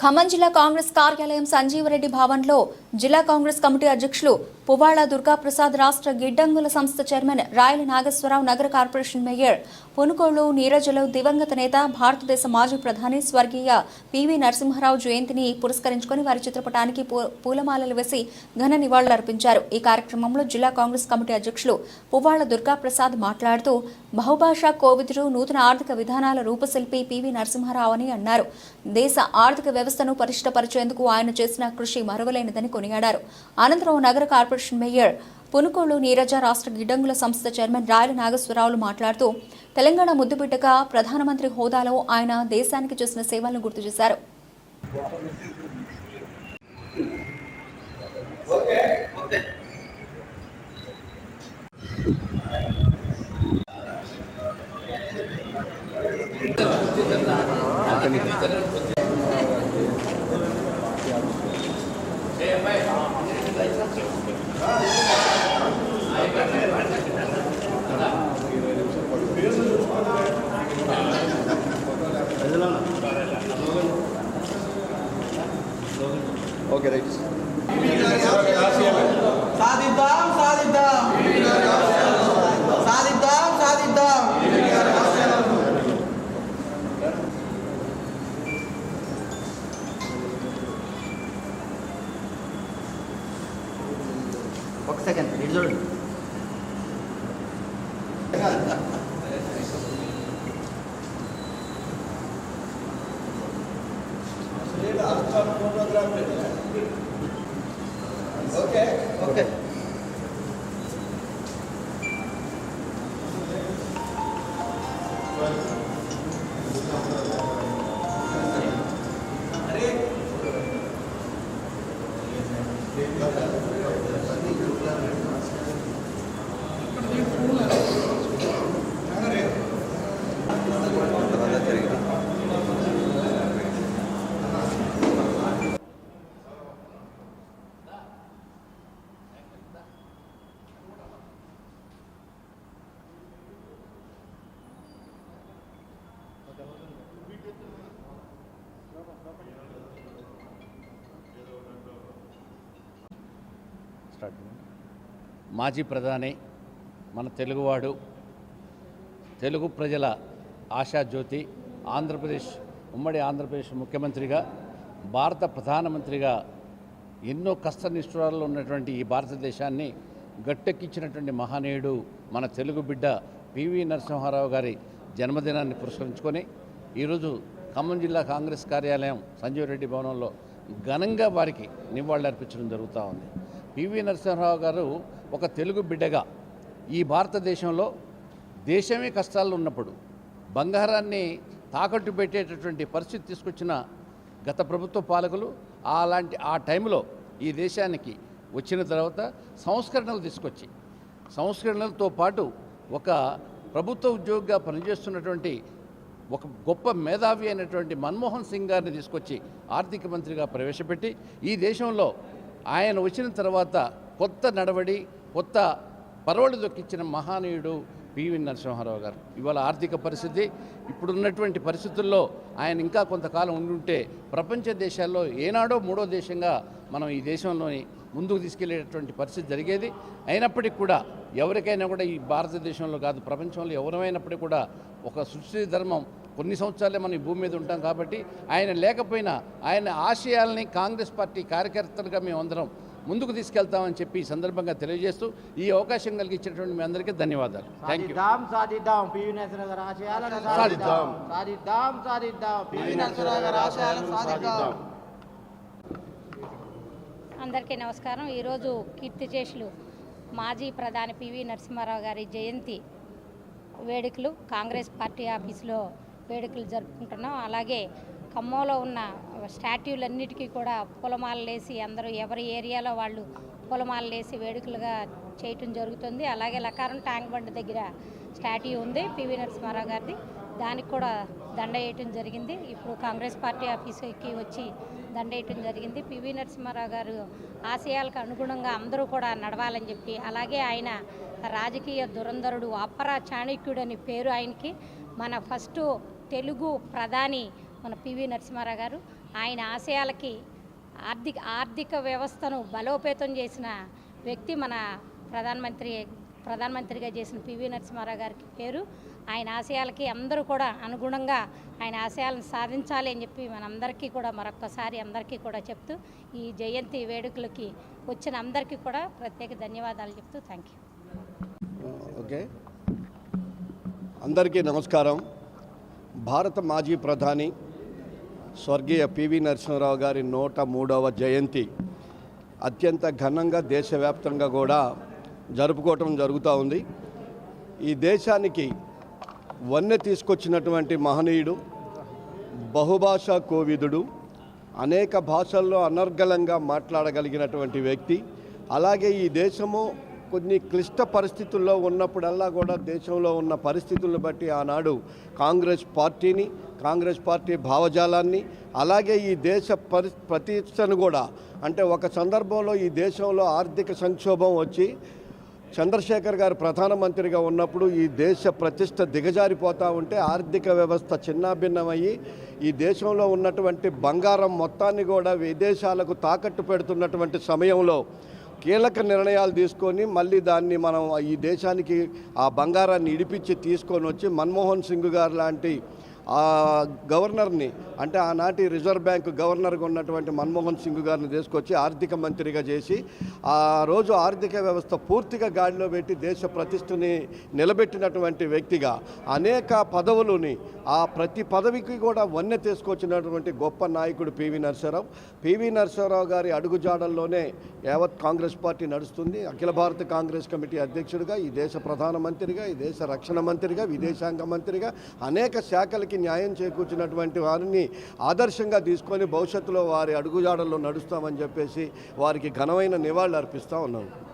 ఖమ్మం జిల్లా కాంగ్రెస్ కార్యాలయం సంజీవరెడ్డి భవన్లో జిల్లా కాంగ్రెస్ కమిటీ అధ్యక్షులు పువ్వాళ్ళ దుర్గాప్రసాద్ రాష్ట్ర గిడ్డంగుల సంస్థ చైర్మన్ రాయల నాగేశ్వరరావు నగర కార్పొరేషన్ మేయర్ పునుకోళ్ళు నీరజలు దివంగత నేత భారతదేశ మాజీ ప్రధాని స్వర్గీయ పివి నరసింహారావు జయంతిని పురస్కరించుకుని వారి చిత్రపటానికి పూ- పూలమాలలు వేసి ఘన నివాళులర్పించారు. ఈ కార్యక్రమంలో జిల్లా కాంగ్రెస్ కమిటీ అధ్యక్షులు పువ్వాళ్ళ దుర్గాప్రసాద్ మాట్లాడుతూ బహుభాషా కోవిదుడు నూతన ఆర్థిక విధానాల రూపశిల్పి పివి నరసింహారావు అని అన్నారు. దేశ ఆర్థిక వ్యవస్థను పరిష్టపరిచేందుకు ఆయన చేసిన కృషి మరువలేనిదని కొనియాడారు. అనంతరం నగర కార్పొరేషన్ మేయర్ పునుకోళ్ళు నీరజ రాష్ట్ర గిడ్డంగుల సంస్థ చైర్మన్ రాయల నాగేశ్వరరావులు మాట్లాడుతూ తెలంగాణ ముద్దుబిడ్డగా ప్రధానమంత్రి హోదాలో ఆయన దేశానికి చేసిన సేవలను గుర్తు చేశారు ఓకే రైట్ సాధిద్దాం సాధిద్దాం సాధిద్దాం సాధిద్దాం ఒక సెకండ్ ఇటు చూడండి. మాజీ ప్రధాని మన తెలుగువాడు తెలుగు ప్రజల ఆశాజ్యోతి ఆంధ్రప్రదేశ్ ఉమ్మడి ఆంధ్రప్రదేశ్ ముఖ్యమంత్రిగా భారత ప్రధానమంత్రిగా ఎన్నో కష్ట నిష్ఠురాల్లో ఉన్నటువంటి ఈ భారతదేశాన్ని గట్టెక్కించినటువంటి మహనీయుడు మన తెలుగు బిడ్డ పివి నరసింహారావు గారి జన్మదినాన్ని పురస్కరించుకొని ఈరోజు ఖమ్మం జిల్లా కాంగ్రెస్ కార్యాలయం సంజీవ్ రెడ్డి భవనంలో ఘనంగా వారికి నివాళులర్పించడం జరుగుతూ ఉంది. పివి నరసింహారావు గారు ఒక తెలుగు బిడ్డగా ఈ భారతదేశంలో దేశమే కష్టాల్లో ఉన్నప్పుడు బంగారాన్ని తాకట్టు పెట్టేటటువంటి పరిస్థితి తీసుకొచ్చిన గత ప్రభుత్వ పాలకులు అలాంటి ఆ టైంలో ఈ దేశానికి వచ్చిన తర్వాత సంస్కరణలు తీసుకొచ్చి సంస్కరణలతో పాటు ఒక ప్రభుత్వ ఉద్యోగిగా పనిచేస్తున్నటువంటి ఒక గొప్ప మేధావి అయినటువంటి మన్మోహన్ సింగ్ గారిని తీసుకొచ్చి ఆర్థిక మంత్రిగా ప్రవేశపెట్టి ఈ దేశంలో ఆయన వచ్చిన తర్వాత కొత్త నడవడి కొత్త పరవళ్ళు దొక్కించిన మహానీయుడు పివి నరసింహారావు గారు. ఇవాళ ఆర్థిక పరిస్థితి ఇప్పుడున్నటువంటి పరిస్థితుల్లో ఆయన ఇంకా కొంతకాలం ఉండుంటే ప్రపంచ దేశాల్లో ఏనాడో మూడో దేశంగా మనం ఈ దేశంలోని ముందుకు తీసుకెళ్ళేటటువంటి పరిస్థితి జరిగేది. అయినప్పటికీ కూడా ఎవరికైనా కూడా ఈ భారతదేశంలో కాదు ప్రపంచంలో ఎవరమైనప్పటికీ కూడా ఒక సృష్టి ధర్మం కొన్ని సంవత్సరాలే మనం ఈ భూమి మీద ఉంటాం కాబట్టి ఆయన లేకపోయినా ఆయన ఆశయాల్ని కాంగ్రెస్ పార్టీ కార్యకర్తలుగా మేము అందరం ముందుకు తీసుకెళ్తామని చెప్పి ఈ సందర్భంగా తెలియజేస్తూ ఈ అవకాశం కలిగించినటువంటి మీ అందరికీ ధన్యవాదాలు. థ్యాంక్ యూ సాధిద్దాం సాధిద్దాం. పివి నరసింహరావు గారి ఆశయాలను సాధిద్దాం. సాధిద్దాం. సాధిద్దాం పివి నరసింహరావు గారి ఆశయాలను సాధిద్దాం. అందరికీ నమస్కారం. ఈరోజు కీర్తిశేషులు మాజీ ప్రధాని పివి నరసింహారావు గారి జయంతి వేడుకలు కాంగ్రెస్ పార్టీ ఆఫీసులో వేడుకలు జరుపుకుంటున్నాం. అలాగే ఖమ్మంలో ఉన్న స్టాట్యూలన్నిటికీ కూడా పూలమాలలేసి అందరూ ఎవరి ఏరియాలో వాళ్ళు పూలమాలలేసి వేడుకలుగా చేయటం జరుగుతుంది. అలాగే లకారం ట్యాంక్ బండ్ దగ్గర స్టాట్యూ ఉంది పివి నరసింహారావు గారిది. దానికి కూడా దండ వేయటం జరిగింది. ఇప్పుడు కాంగ్రెస్ పార్టీ ఆఫీస్కి వచ్చి దండ వేయటం జరిగింది. పివి నరసింహారావు గారు ఆశయాలకు అనుగుణంగా అందరూ కూడా నడవాలని చెప్పి అలాగే ఆయన రాజకీయ దురంధరుడు అపర చాణక్యుడు అని పేరు ఆయనకి. మన ఫస్ట్ తెలుగు ప్రధాని మన పివి నరసింహారావు గారు. ఆయన ఆశయాలకి ఆర్థిక ఆర్థిక వ్యవస్థను బలోపేతం చేసిన వ్యక్తి మన ప్రధానమంత్రి ప్రధానమంత్రిగా చేసిన పివి నరసింహారావు గారికి పేరు. ఆయన ఆశయాలకి అందరూ కూడా అనుగుణంగా ఆయన ఆశయాలను సాధించాలి అని చెప్పి మనందరికీ కూడా మరొక్కసారి అందరికీ కూడా చెప్తూ ఈ జయంతి వేడుకలకి వచ్చిన అందరికీ కూడా ప్రత్యేక ధన్యవాదాలు చెప్తూ థ్యాంక్ యూ. ఓకే. అందరికీ నమస్కారం. భారత మాజీ ప్రధాని స్వర్గీయ పివి నరసింహారావు గారి నూట మూడవ జయంతి. అత్యంత ఘనంగా దేశవ్యాప్తంగా కూడా జరుపుకోవటం జరుగుతూ ఉంది. ఈ దేశానికి వన్నె తీసుకొచ్చినటువంటి మహనీయుడు బహుభాషా కోవిదుడు అనేక భాషల్లో అనర్గళంగా మాట్లాడగలిగినటువంటి వ్యక్తి. అలాగే ఈ దేశము కొన్ని క్లిష్ట పరిస్థితుల్లో ఉన్నప్పుడల్లా కూడా దేశంలో ఉన్న పరిస్థితులను బట్టి ఆనాడు కాంగ్రెస్ పార్టీని కాంగ్రెస్ పార్టీ భావజాలాన్ని అలాగే ఈ దేశ పరి ప్రతిష్టను కూడా అంటే ఒక సందర్భంలో ఈ దేశంలో ఆర్థిక సంక్షోభం వచ్చి చంద్రశేఖర్ గారు ప్రధానమంత్రిగా ఉన్నప్పుడు ఈ దేశ ప్రతిష్ట దిగజారిపోతూ ఉంటే ఆర్థిక వ్యవస్థ చిన్నాభిన్నమయ్యి ఈ దేశంలో ఉన్నటువంటి బంగారం మొత్తాన్ని కూడా విదేశాలకు తాకట్టు పెడుతున్నటువంటి సమయంలో కీలక నిర్ణయాలు తీసుకొని మళ్ళీ దాన్ని మనం ఈ దేశానికి ఆ బంగారాన్ని ఇడిపించి తీసుకొని వచ్చి మన్మోహన్ సింగ్ గారు లాంటి ఆ గవర్నర్ని అంటే ఆనాటి రిజర్వ్ బ్యాంక్ గవర్నర్గా ఉన్నటువంటి మన్మోహన్ సింగ్ గారిని తీసుకొచ్చి ఆర్థిక మంత్రిగా చేసి ఆ రోజు ఆర్థిక వ్యవస్థ పూర్తిగా గాడిలో పెట్టి దేశ ప్రతిష్టని నిలబెట్టినటువంటి వ్యక్తిగా అనేక పదవులని ఆ ప్రతి పదవికి కూడా వన్నె తీసుకొచ్చినటువంటి గొప్ప నాయకుడు పివి నరసింహారావు పివి నరసింహారావు గారి అడుగుజాడల్లోనే యావత్ కాంగ్రెస్ పార్టీ నడుస్తుంది. అఖిల భారత కాంగ్రెస్ కమిటీ అధ్యక్షుడిగా ఈ దేశ ప్రధానమంత్రిగా ఈ దేశ రక్షణ మంత్రిగా విదేశాంగ మంత్రిగా అనేక శాఖలకి న్యాయం చేకూర్చినటువంటి వారిని ఆదర్శంగా తీసుకొని భవిష్యత్తులో వారి అడుగుజాడల్లో నడుస్తామని చెప్పేసి వారికి ఘనమైన నివాళులు అర్పిస్తూ ఉన్నాను